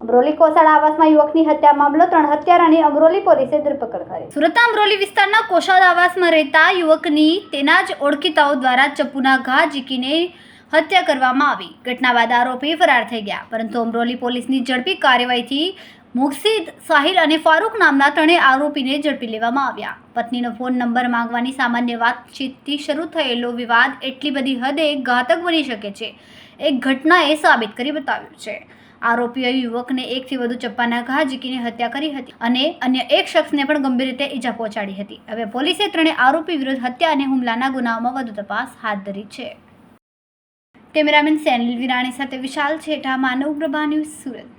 અમરોલી કોસાડા આવાસમાં યુવકની હત્યા મામલો, ત્રણ હત્યારાની અમરોલી પોલીસે ધરપકડ કરી. સુરતના અમરોલી વિસ્તારના કોસાડ આવાસમાં રહેતા યુવકની તેના જ ઓળખીતાઓ દ્વારા ચપ્પુના ઘા ઝીકીને હત્યા કરવામાં આવી. ઘટના બાદ આરોપી ફરાર થઈ ગયા. પરંતુ અમરોલી પોલીસની ઝડપી કાર્યવાહીથી મુકસીદ, સાહિલ અને ફારૂક નામના ત્રણેય આરોપીને ઝડપી લેવામાં આવ્યા. પત્નીનો ફોન નંબર માંગવાની સામાન્ય વાતચીતથી શરૂ થયેલો વિવાદ એટલી બધી હદે ઘાતક બની શકે છે એક ઘટનાએ સાબિત કરી બતાવ્યું છે. આરોપીઓએ યુવકને એકથી વધુ ચપ્પાના ઘા ઝીકીને હત્યા કરી હતી અને અન્ય એક શખ્સને પણ ગંભીર રીતે ઈજા પહોંચાડી હતી. હવે પોલીસે ત્રણેય આરોપી વિરુદ્ધ હત્યા અને હુમલાના ગુનાઓમાં વધુ તપાસ હાથ ધરી છે. કેમેરામેન સેનિલ વિરાણી સાથે વિશાલ છેઠા, માનવ પ્રભા ન્યૂઝ સુરત.